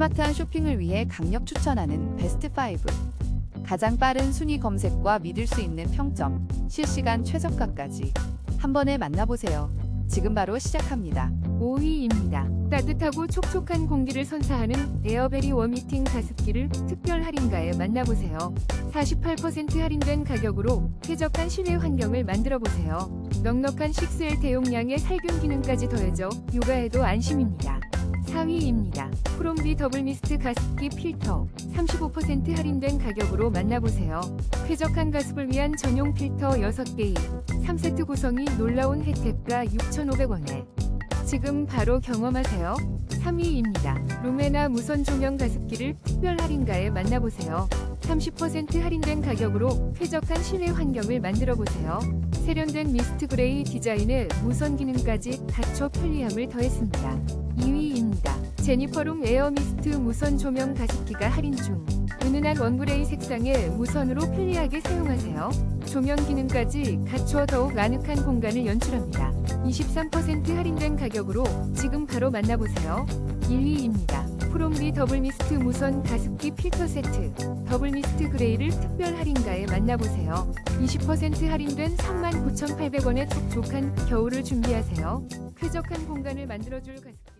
스마트한 쇼핑을 위해 강력 추천하는 베스트 5. 가장 빠른 순위 검색과 믿을 수 있는 평점, 실시간 최저가까지 한 번에 만나보세요. 지금 바로 시작합니다. 5위입니다. 따뜻하고 촉촉한 공기를 선사하는 에어베리 워미팅 가습기를 특별 할인가에 만나보세요. 48% 할인된 가격으로 쾌적한 실내 환경을 만들어 보세요. 넉넉한 식수의 대용량에 살균 기능까지 더해져 육아에도 안심입니다. 4위입니다. 프롬비 더블 미스트 가습기 필터 35% 할인된 가격으로 만나보세요. 쾌적한 가습을 위한 전용 필터 6개의 3세트 구성이 놀라운 혜택가 6,500원에 지금 바로 경험하세요. 3위입니다. 루메나 무선 조명 가습기를 특별 할인가에 만나보세요. 30% 할인된 가격으로 쾌적한 실내 환경을 만들어 보세요. 세련된 미스트 그레이 디자인에 무선 기능까지 갖춰 편리함을 더했습니다. 2위입니다. 제니퍼룸 에어 미스트 무선 조명 가습기가 할인 중. 은은한 원그레이 색상에 무선으로 편리하게 사용하세요. 조명 기능까지 갖추어 더욱 아늑한 공간을 연출합니다. 23% 할인된 가격으로 지금 바로 만나보세요. 1위입니다. 프롬비 더블 미스트 무선 가습기 필터 세트 더블 미스트 그레이를 특별 할인가에 만나보세요. 20% 할인된 39,800원의 촉촉한 겨울을 준비하세요. 쾌적한 공간을 만들어줄 가습기